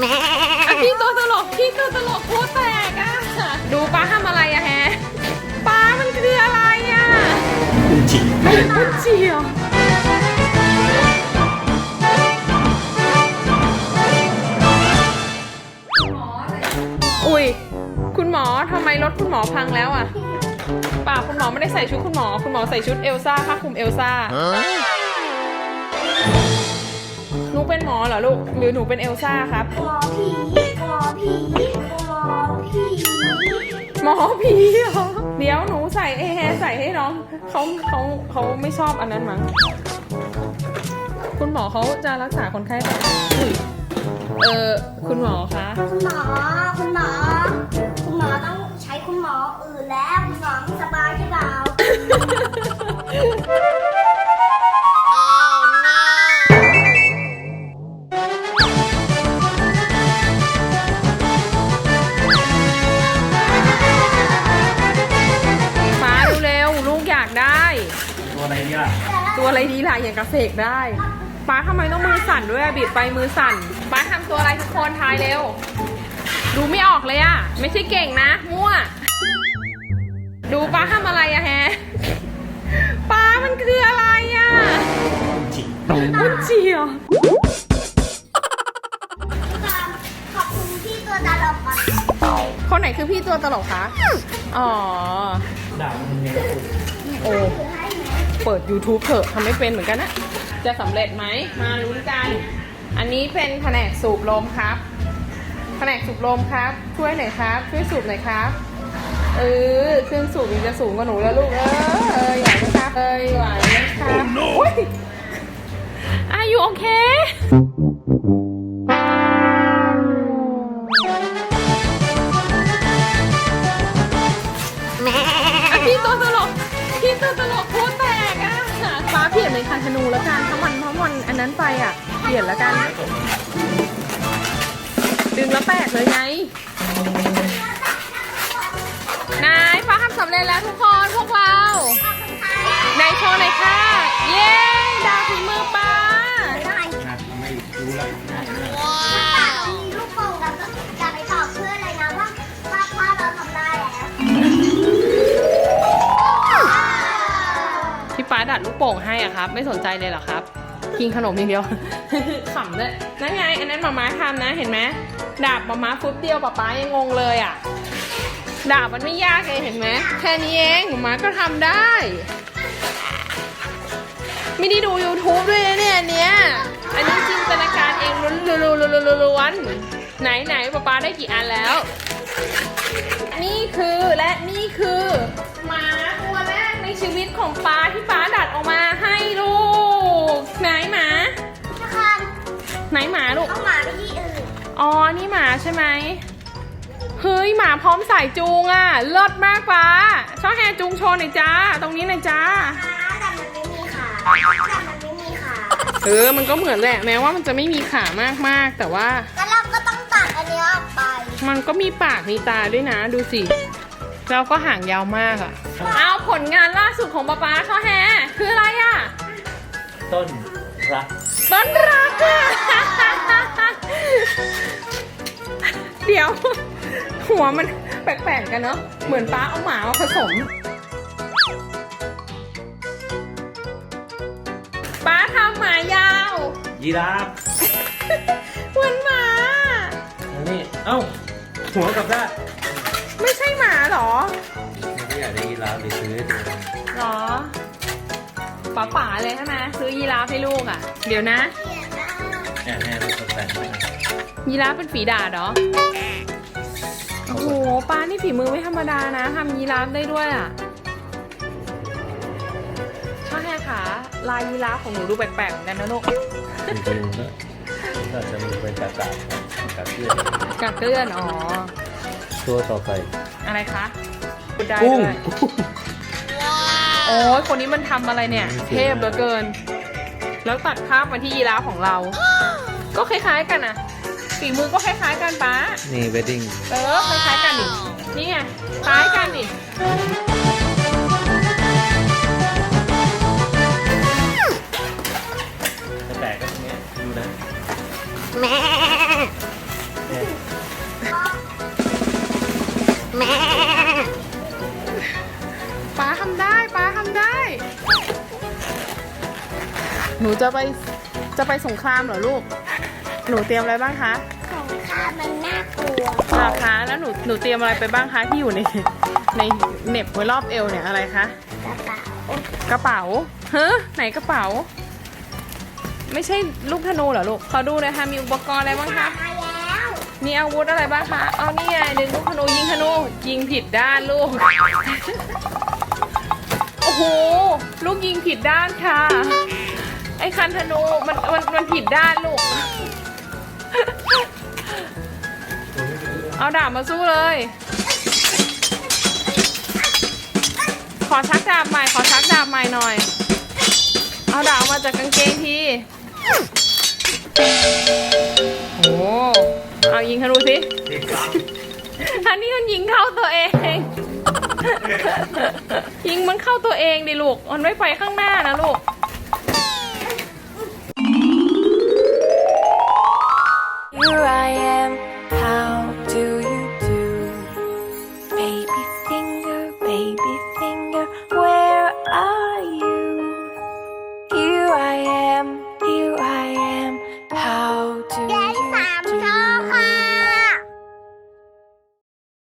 อะพี่ตัวตลกพี่ตัวตลกโคตรแตกอะ ดูป้าทำอะไรอะแฮะป้ามันคืออะไรอะคุณจิมันเจียวอุ้ยคุณหมอทำไมรถคุณหมอพังแล้วอะเปล่าคุณหมอไม่ได้ใส่ชุดคุณหมอ คุณหมอใส่ชุดเอลซ่าผ้าคลุมเอลซ่า หนูเป็นหมอเหรอลูก หรือหนูเป็นเอลซ่าครับ หมอผีหมอผีหมอผีหมอผีเหรอ เดี๋ยวหนูใส่เอแฮใส่ให้น้องเขาเขาเขาไม่ชอบอันนั้นมั้ง คุณหมอเขาจะรักษาคนไข้แบบอุ้ยเออคุณหมอคะ คุณหมอ คุณหมอ คุณหมอต้องใช้คุณหมออื่นแล้ว คุณหมอไม่สบายใช่เปล่าฟ้า ตัวอะไรดีล่ะอย่างกระเสกได้ป้าทำไมต้องมือสั่นด้วยอะบีบไปมือสั่นป้าทำตัวอะไรทุกคนทายเร็ว ดูไม่ออกเลยอะไม่ใช่เก่งนะ มั่ว ดูป้าทำอะไรอะแฮะป้ามันคืออะไรอะคุณจิมันเจียวขอบคุณพี่ตัวตลกก่อนคนไหนคือพี่ตัวตลกคะ อ๋อด่ามันยังไงคุณโอ้ถือให้ไหม เปิด YouTube เถอะทำไม่เป็นเหมือนกันนะจะสำเร็จไหมมาลุ้นกัน อันนี้เป็นแผนกสูบลมครับ แผนกสูบลมครับ ช่วยหน่อยครับ ช่วยสูบหน่อยครับ เออเครื่องสูบมันจะสูงกว่าหนูแล้วลูก เออเออไหวไหมครับเออไหวไหมครับ oh, no. อายุโอเค นูแล้วกันเพราะมันเพราะมันอันนั้นไปอะ เปลี่ยนแล้วกัน ดึงแล้วแปกเลยไง นายฟ้าทำสำเร็จแล้วทุกคนพวกเรานายโชว์หน่อยค่ะ เย้ ดาวถึงมือป้า ไม่รู้ละ ดัดลูกโป่งให้อะครับ ไม่สนใจเลยเหรอครับ กินขนมอย่างเดียวขำเลยนั่นไง อันนั้นมาม้าทำนะเห็นไหมดาบมาม้าฟุตเดียวป๊าป๊ายังงงเลยอะดาบมันไม่ยากเลยเห็นไหมแค่นี้เองมาม้าก็ทำได้ ไม่ได้ดู YouTube ด้วยเนี่ยอันเนี้ยอันนี้จินตนาการเองล้วนๆไหนไหนป๊าป๊าได้กี่อันแล้ว นี่คือและนี่คือหมาตัวแรกในชีวิตของป้า ลูกต้องหมาไปที่อื่นอ๋อ นี่หมาใช่ไหมเฮ้ยหมาพร้อมสายจูงอะ่ะเลิศมากป้าช่อแฮจูงโชว์หน่อยจ้า ตรงนี้หน่อยจ้าขาแต่มันไม่มีขาแต่มันไม่มีขาเออมันก็เหมือนแหละแม้ว่ามันจะไม่มีขามากๆ แต่ว่าแล้วเราก็ต้องตัดอันเนี้ยออกไป มันก็มีปากมีตาด้วยนะดูสิแล้วก็หางยาวมากอะ่ะเอาผลงานล่าสุดของป๊าป๊าช่อแฮคืออะไรอะต้นรักต้นรักอะ เดี๋ยว หัวมันแปลกๆกันเนาะเหมือนป้าเอาหมามาผสมป้าทำหมายาว ยีราฟเหมือนหมาอันนี้เอ้า หัวกลับได้านไม่ใช่หมาเหรอไม่อยากได้ยีราฟเลยซื้อให้ดูหรอป๋าป๋าๆเลยใช่ไหมซื้อยีราฟให้ลูกอะ เดี๋ยวนะเปลี่ยนได้ แอบแอบมันตกแต่งไว้หน่อยยีราฟเป็นฝีดาดเหรอ โอ้โหป้านี่ฝีมือไม่ธรรมดานะทำยีราฟได้ด้วยอะช่อแฮค่ะลายยีราฟของหนูดูแปลกๆเหมือนกันนะลูกจริงๆก็ก็จะมีเป็นกากากับเพื่อนกัดเกลื่อนอ๋อ ตัวต่อไป อะไรคะพูดได้กุ้งด้วยโอ้ยคนนี้มันทำอะไรเนี่ย เทพเหลือเกิน แล้วตัดภาพมาที่ยีราฟของเรา ก็คล้ายๆกันนะฝีมือก็คล้ายๆกันป้า นี่เวดดิ้งเออคล้ายๆกันนี่นี่ไงคล้ายกันนี่จะแตกก็ตรงเนี้ยดูนะแม่แม่ป้าทำได้ป้าทำได้ หนูจะไปจะไปสงครามเหรอลูก หนูเตรียมอะไรบ้างคะของข้ามันน่ากลัวราคาแล้วหนูหนูเตรียมอะไรไปบ้างคะที่อยู่ในในเหน็บไว้รอบเอวเนี่ยอะไรคะกระเป๋ากระเป๋าเฮ้ไหนกระเป๋า ไม่ใช่ลูกธนูเหรอลูกขอดูหน่อยค่ะมีอุปกรณ์อะไรบ้างคะมาแล้วมีอาวุธอะไรบ้างคะเอานี่ไงดึงลูกธนูยิงธนูยิงผิดด้านลูก โอ้โห ลูกยิงผิดด้านค่ะ ไอ้คันธนูมันมันมันผิดด้านลูก เอาดาบมาสู้เลย ขอชักดาบใหม่ ขอชักดาบใหม่หน่อย เอาดาบออกมาจากกางเกงที โอ้ เอายิงธนูสิ อันนี้มันยิงเข้าตัวเอง ยิงมันเข้าตัวเองดิลูก มันไม่ไปข้างหน้านะลูก I am.